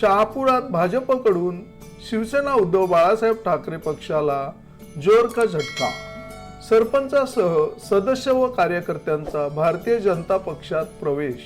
शहापुरात भाजपकडून शिवसेना उद्धव बाळासाहेब ठाकरे पक्षाला जोर का झटका. सरपंचासह सदस्य व कार्यकर्त्यांचा भारतीय जनता पक्षात प्रवेश.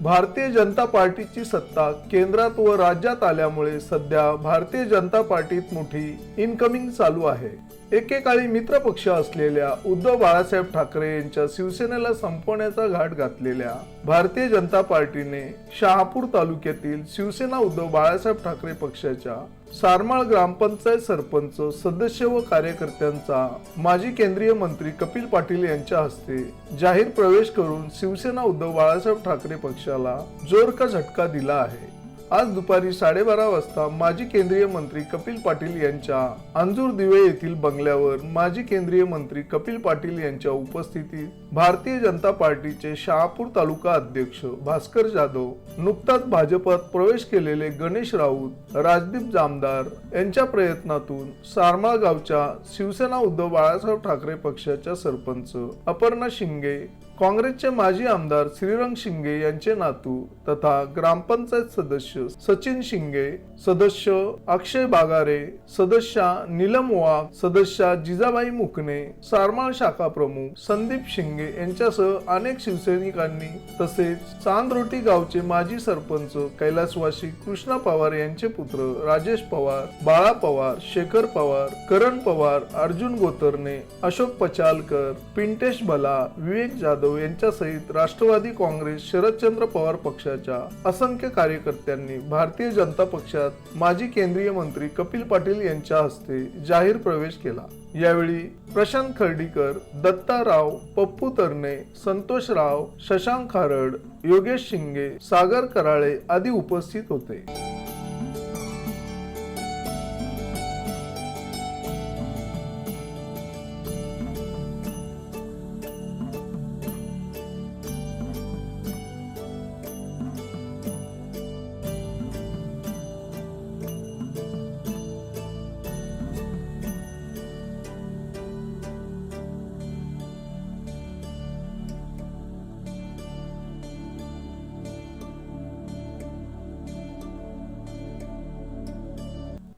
भारतीय जनता पार्टीची सत्ता केंद्रात व राज्यात आल्यामुळे सध्या भारतीय जनता पार्टीत मोठी इनकमिंग चालू आहे. एकेकाळी मित्र पक्ष असलेल्या उद्धव बाळासाहेब ठाकरे यांच्या शिवसेनेला संपवण्याचा घाट घातलेल्या भारतीय जनता पार्टीने शहापूर तालुक्यातील शिवसेना उद्धव बाळासाहेब ठाकरे पक्षाच्या सारमाळ ग्रामपंचायत सरपंच सदस्य व कार्यकर्त्यांचा माजी केंद्रीय मंत्री कपिल पाटील यांच्या हस्ते जाहीर प्रवेश करून शिवसेना उद्धव बाळासाहेब ठाकरे पक्षाला जोर का झटका दिला आहे. आज दुपारी साडेबारा वाजता माजी केंद्रीय मंत्री कपिल पाटील यांच्या अंजूर दिवे येथील बंगल्यावर माजी केंद्रीय मंत्री कपिल पाटील यांच्या उपस्थितीत भारतीय जनता पार्टीचे शहापूर तालुका अध्यक्ष भास्कर जाधव नुकताच भाजपात प्रवेश केलेले गणेश राऊत राजदीप जामदार यांच्या प्रयत्नातून सारमाळ गावच्या शिवसेना उद्धव बाळासाहेब ठाकरे पक्षाच्या सरपंच अपर्णा शिंगे काँग्रेसचे माजी आमदार श्रीरंग शिंगे यांचे नातू तथा ग्रामपंचायत सदस्य सचिन शिंगे सदस्य अक्षय बागारे सदस्या नीलम वाघ सदस्या जिजाबाई मुकणे सारमाळ शाखा प्रमुख संदीप शिंगे यांच्यासह अनेक शिवसैनिकांनी तसेच चांदरोटी गावचे माजी सरपंच कैलासवासी कृष्णा पवार यांचे पुत्र राजेश पवार बाळा पवार शेखर पवार करण पवार अर्जुन गोतरणे अशोक पचालकर पिंटेश भला विवेक जाधव यांच्यासहित राष्ट्रवादी काँग्रेस शरदचंद्र पवार पक्षाच्या असंख्य कार्यकर्त्यांनी भारतीय जनता पक्षात माजी केंद्रीय मंत्री कपिल पाटील यांच्या हस्ते जाहीर प्रवेश केला. यावेळी प्रशांत खर्डीकर दत्ता राव पप्पू तरणे संतोष राव शशांक खारड योगेश शिंगे सागर कराळे आदी उपस्थित होते.